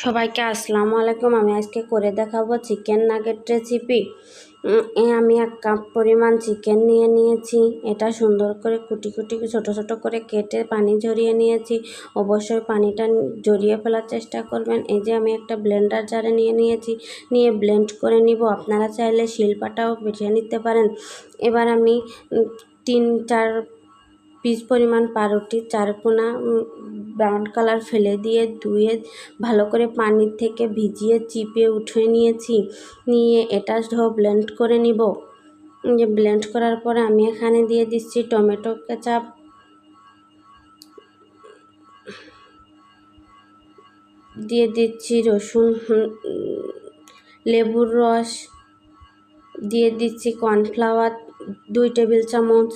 সবাইকে আসসালামু আলাইকুম। আমি আজকে করে দেখাবো চিকেন নাগেট রেসিপি আমি এক কাপ পরিমাণ চিকেন নিয়ে নিয়েছি। এটা সুন্দর করে কুটি কুটি ছোট ছোট করে কেটে পানি ঝরিয়ে নিয়েছি। অবশ্যই পানিটা জড়িয়ে ফেলার চেষ্টা করবেন। এই যে আমি একটা ব্লেন্ডার জারে নিয়ে নিয়েছি। নিয়ে ব্লেন্ড করে নিব। আপনারা চাইলে শিলপাটাও বেছে নিতে পারেন। এবার আমি তিন, চার পিস পরিমাণ পাউরুটি চারকোনা ব্রাউন কালার ফেলে দিয়ে ধুয়ে ভালো করে পানির থেকে ভিজিয়ে চিপে উঠে নিয়েছি। নিয়ে এটা সহ ব্লেন্ড করে নিব। যে ব্লেন্ড করার পরে আমি এখানে দিয়ে দিচ্ছি টমেটো কেচাপ। দিয়ে দিচ্ছি রসুন লেবুর রস। দিয়ে দিচ্ছি কর্নফ্লাওয়ার দুই টেবিল চামচ।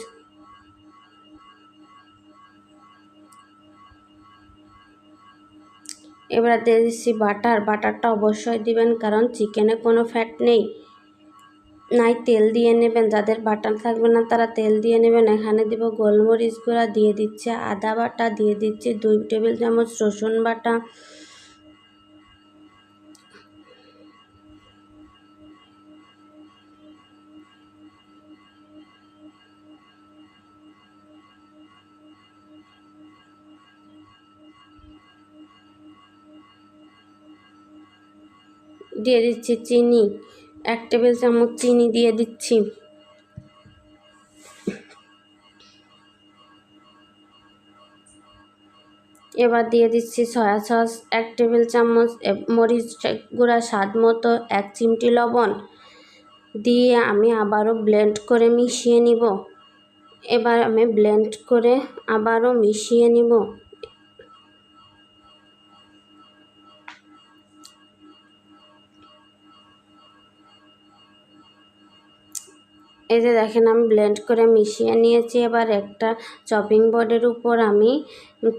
এবার দিয়ে দিচ্ছি বাটার, বাটারটা অবশ্যই দিবেন, কারণ চিকেনে কোনো ফ্যাট নেই। নাই, তেল দিয়ে নেবেন, যাদের বাটার থাকবে না তারা তেল দিয়ে নেবেন। এখানে দিব গোলমরিচ গুঁড়া দিয়ে দিচ্ছে, আদা বাটা দিয়ে দিচ্ছে, দুই টেবিল চামচ রসুন বাটা দিয়ে দিচ্ছি চিনি। এক টেবিল চামচ চিনি দিয়ে দিচ্ছি। এবার দিয়ে দিচ্ছি সয়া সস, এক টেবিল চামচ মরিচ গুঁড়া স্বাদ মতো, এক চিমটি লবণ। দিয়ে আমি আবারও ব্লেন্ড করে মিশিয়ে নিব। এবার আমি ব্লেন্ড করে আবারও মিশিয়ে নিব। এই যে দেখেন, আমি ব্লেন্ড করে মিশিয়ে নিয়েছি। এবার একটা চপিং বোর্ডের উপর আমি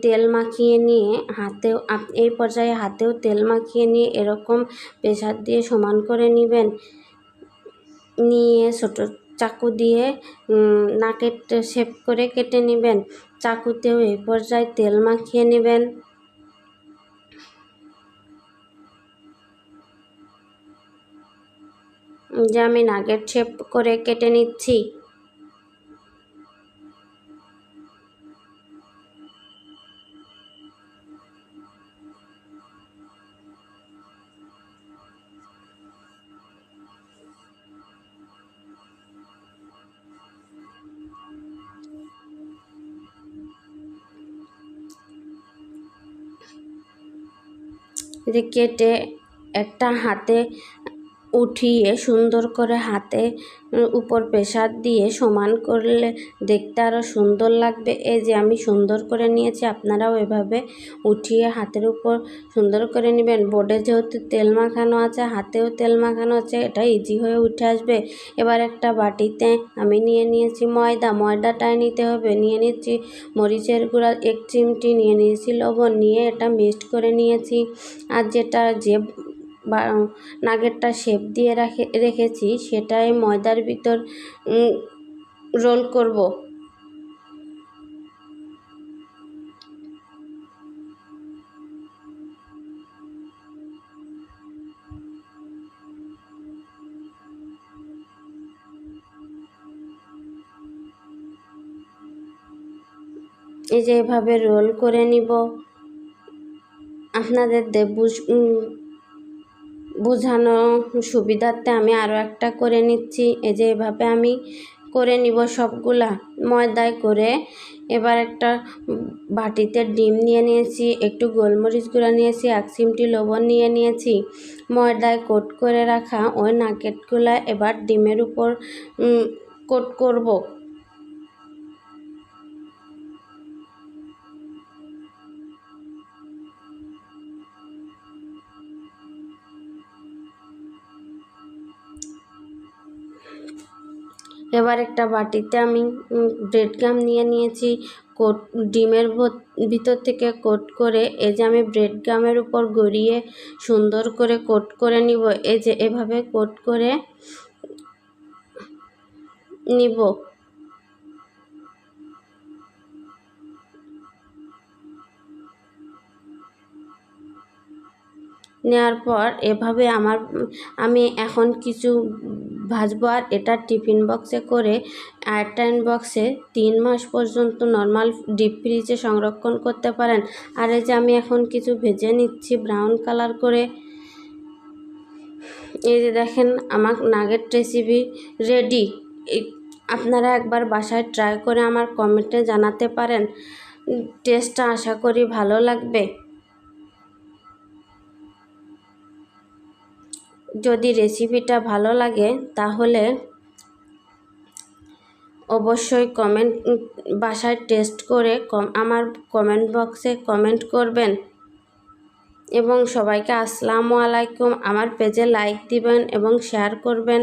তেল মাখিয়ে নিয়ে হাতেও এই পর্যায়ে হাতেও তেল মাখিয়ে নিয়ে এরকম প্রেসার দিয়ে সমান করে নেবেন। নিয়ে ছোটো চাকু দিয়ে নাকের শেপ করে কেটে নেবেন। চাকুতেও এই পর্যায়ে তেল মাখিয়ে নেবেন। যে আমি নাগেট শেপ করে কেটে নিচ্ছি। কেটে একটা হাতে উঠিয়ে সুন্দর করে হাতে উপর প্রেসার দিয়ে সমান করলে দেখতে আরও সুন্দর লাগবে। এই যে আমি সুন্দর করে নিয়েছি, আপনারাও এভাবে উঠিয়ে হাতের উপর সুন্দর করে নেবেন। বোর্ডে যেহেতু তেল মাখানো আছে, হাতেও তেল মাখানো আছে, এটা ইজি হয়ে উঠে আসবে। এবার একটা বাটিতে আমি নিয়ে নিয়েছি ময়দা। ময়দাটাই নিতে হবে। নিয়ে নিচ্ছি মরিচের গুঁড়া, এক চিমটি নিয়ে নিয়েছি লবণ। নিয়ে এটা মিক্সড করে নিয়েছি। আর যেটা যে বা নাগেরটা শেপ দিয়ে রাখে রেখেছি সেটাই ময়দার ভিতর রোল করব। এই যে এভাবে রোল করে নিব। আপনাদের দে- বুঝ- উম, বোঝানো সুবিধার্থে আমি আরও একটা করে নিচ্ছি। এই যে এভাবে আমি করে নিব সবগুলা। ময়দায় করে এবার একটা বাটিতে ডিম নিয়ে নিয়েছি, একটু গোলমরিচ গুঁড়া নিয়েছি, এক চিমটি লবণ নিয়ে নিয়েছি। ময়দায় কোট করে রাখা ওই নাকেটগুলা এবার ডিমের উপর কোট করব। এবার একটা বাটিতে আমি ব্রেড গাম নিয়ে নিয়েছি। কোট, ডিমের ভত- ভিতর থেকে কোট করে, এই যে আমি ব্রেড গামের উপর গড়িয়ে সুন্দর করে কোট করে নিব। এই যে এভাবে কোট করে নিব। নেওয়ার পর এভাবে আমার, আমি এখন কিছু ভাজবো আর এটা টিফিন বক্সে করে এয়ারটাইন বক্সে তিন মাস পর্যন্ত নর্মাল ডিপ ফ্রিজে সংরক্ষণ করতে পারেন। আর এই যে আমি এখন কিছু ভেজে নিচ্ছি ব্রাউন কালার করে। এই যে দেখেন আমার নাগেট রেসিপি রেডি। আপনারা একবার বাসায় ট্রাই করে আমার কমেন্টে জানাতে পারেন। টেস্টটা আশা করি ভালো লাগবে। যদি রেসিপিটা ভালো লাগে, তাহলে অবশ্যই কমেন্ট বাসায় টেস্ট করে আমার কমেন্ট বক্সে কমেন্ট করবেন। এবং সবাইকে আসসালামু আলাইকুম। আমার পেজে লাইক দিবেন এবং শেয়ার করবেন।